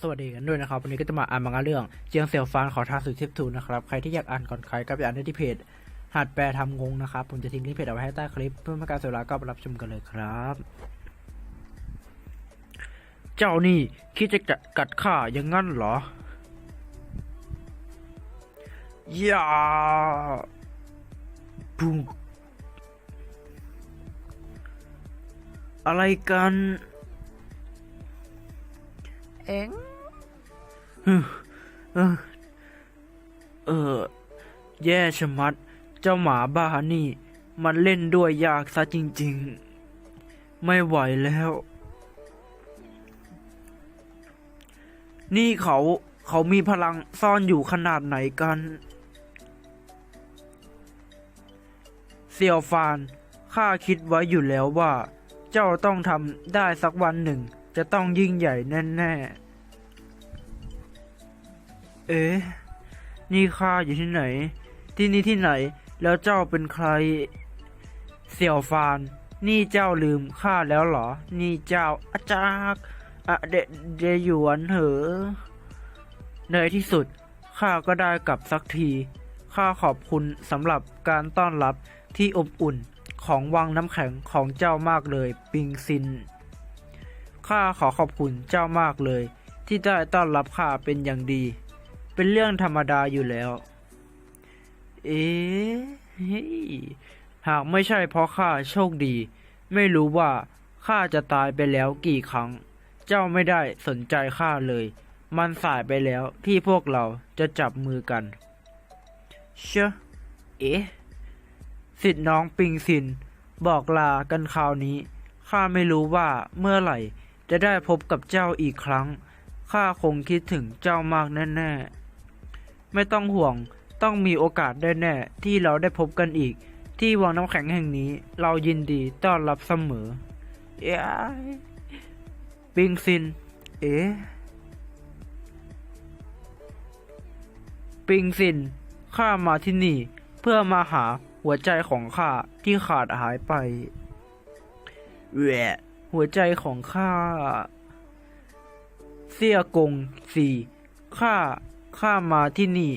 สวัสดีกันด้วยนะครับ วันนี้ก็จะมาอ่านมังงะเรื่องเจียงเสี่ยวฟานขอทาสุดเทพทูนะครับ ใครที่อยากอ่านก่อนใครก็ไปอ่านได้ที่เพจหัดแปลทำงงนะครับ ผมจะทิ้งลิงก์เพจเอาไว้ให้ใต้คลิป เพื่อไม่การเสียเวลาก็ไปรับชมกันเลยครับ เจ้านี่คิดจะกัดข้าอย่างงั้นเหรออย่าปุ๊บอะไรกัน เองเออ เออ แย่ชะมัด เจ้าหมาบ้านี่ มันเล่นด้วยยากซะจริง ๆ ไม่ไหวแล้ว นี่เขาเขามีพลังซ่อนอยู่ขนาดไหนกัน เซียวฟาน ข้าคิดไว้อยู่แล้วว่า เจ้าต้องทำได้สักวันหนึ่ง จะต้องยิ่งใหญ่แน่ๆ เอ๊ะ นี่ข้าอยู่ที่ไหน ที่นี่ที่ไหน แล้วเจ้าเป็นใคร เสี่ยวฟาน นี่เจ้าลืมข้าแล้วเหรอ นี่เจ้าอาจารย์อะเดเดหยวนเหอในที่สุดข้าก็ได้กลับสักที ข้าขอบคุณสำหรับการต้อนรับที่อบอุ่นของวังน้ำแข็งของเจ้ามากเลย ปิงซิน ข้าขอขอบคุณเจ้ามากเลย ที่ได้ต้อนรับข้าเป็นอย่างดี เป็นเรื่องธรรมดาอยู่แล้ว เอ๊ะเฮ้ยหากไม่ใช่เพราะข้าโชคดี ไม่รู้ว่าข้าจะตายไปแล้วกี่ครั้ง เจ้าไม่ได้สนใจข้าเลย มันสายไปแล้วที่พวกเราจะจับมือกัน เชอะเอ๊ะสิทธิ์น้องปิงซิน บอกลากันคราวนี้ข้าไม่รู้ว่าเมื่อไหร่ จะได้พบกับเจ้าอีกครั้ง ข้าคงคิดถึงเจ้ามากแน่ๆ ไม่ต้องห่วง ต้องมีโอกาสได้แน่ที่เราได้พบกันอีก ที่วังน้ำแข็งแห่งนี้ เรายินดีต้อนรับเสมอ เอ้ยปิงซิน เอ๊ปิงซิน ข้ามาที่นี่ เพื่อมาหาหัวใจของข้าที่ขาดหายไปแหว หัวใจของข้าเสี่ยกงสี่ข้าข้ามาที่นี่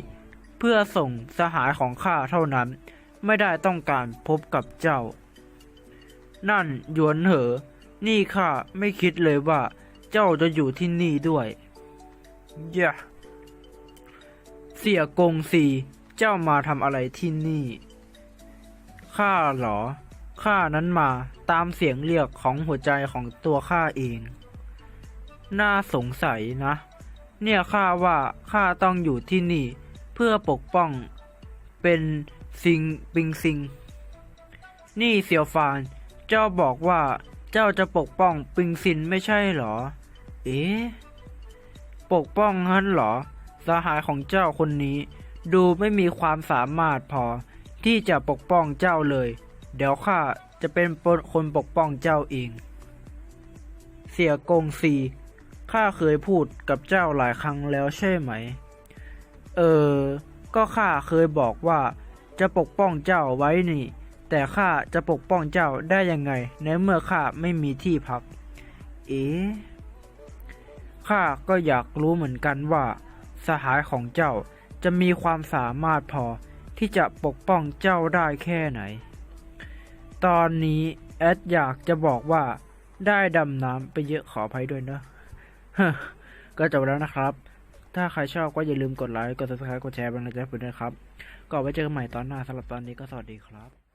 เพื่อส่งสหายของข้าเท่านั้น ไม่ได้ต้องการพบกับเจ้า นั่นหยวนเหอ นี่ข้าไม่คิดเลยว่า เจ้าจะอยู่ที่นี่ด้วยย่ะเสี่ยกงสีเจ้ามาทำอะไรที่นี่ข้าเหรอ ข้านั้นมาตามเสียงเรียกของหัวใจของตัวข้าเอง น่าสงสัยนะ เนี่ยข้าว่าข้าต้องอยู่ที่นี่เพื่อปกป้องเป็นซิงปิงซิง นี่เสียวฟาน เจ้าบอกว่าเจ้าจะปกป้องปิงซินไม่ใช่หรอ เอ๊ะ ปกป้องงั้นหรอ สหายของเจ้าคนนี้ ดูไม่มีความสามารถพอที่จะปกป้องเจ้าเลย เดี๋ยวข้าจะเป็นคนปกป้องเจ้าเอง เสียกงซีข้าเคยพูดกับเจ้าหลายครั้งแล้วใช่ไหม เออ ก็ข้าเคยบอกว่าจะปกป้องเจ้าไว้นี่ แต่ข้าจะปกป้องเจ้าได้ยังไง ในเมื่อข้าไม่มีที่พัก เอ๊ะข้าก็อยากรู้เหมือนกันว่า สหายของเจ้าจะมีความสามารถพอที่จะปกป้องเจ้าได้แค่ไหน ตอนนี้แอดอยากจะบอกว่าได้ดำน้ำไปเยอะขออภัยด้วยนะก็จบแล้วนะครับ ถ้าใครชอบก็อย่าลืมกดไลค์ กด subscribe กดแชร์เป็นกำลังใจให้ผมด้วยนะครับ ก็ไว้เจอกันใหม่ตอนหน้าสำหรับตอนนี้ก็สวัสดีครับ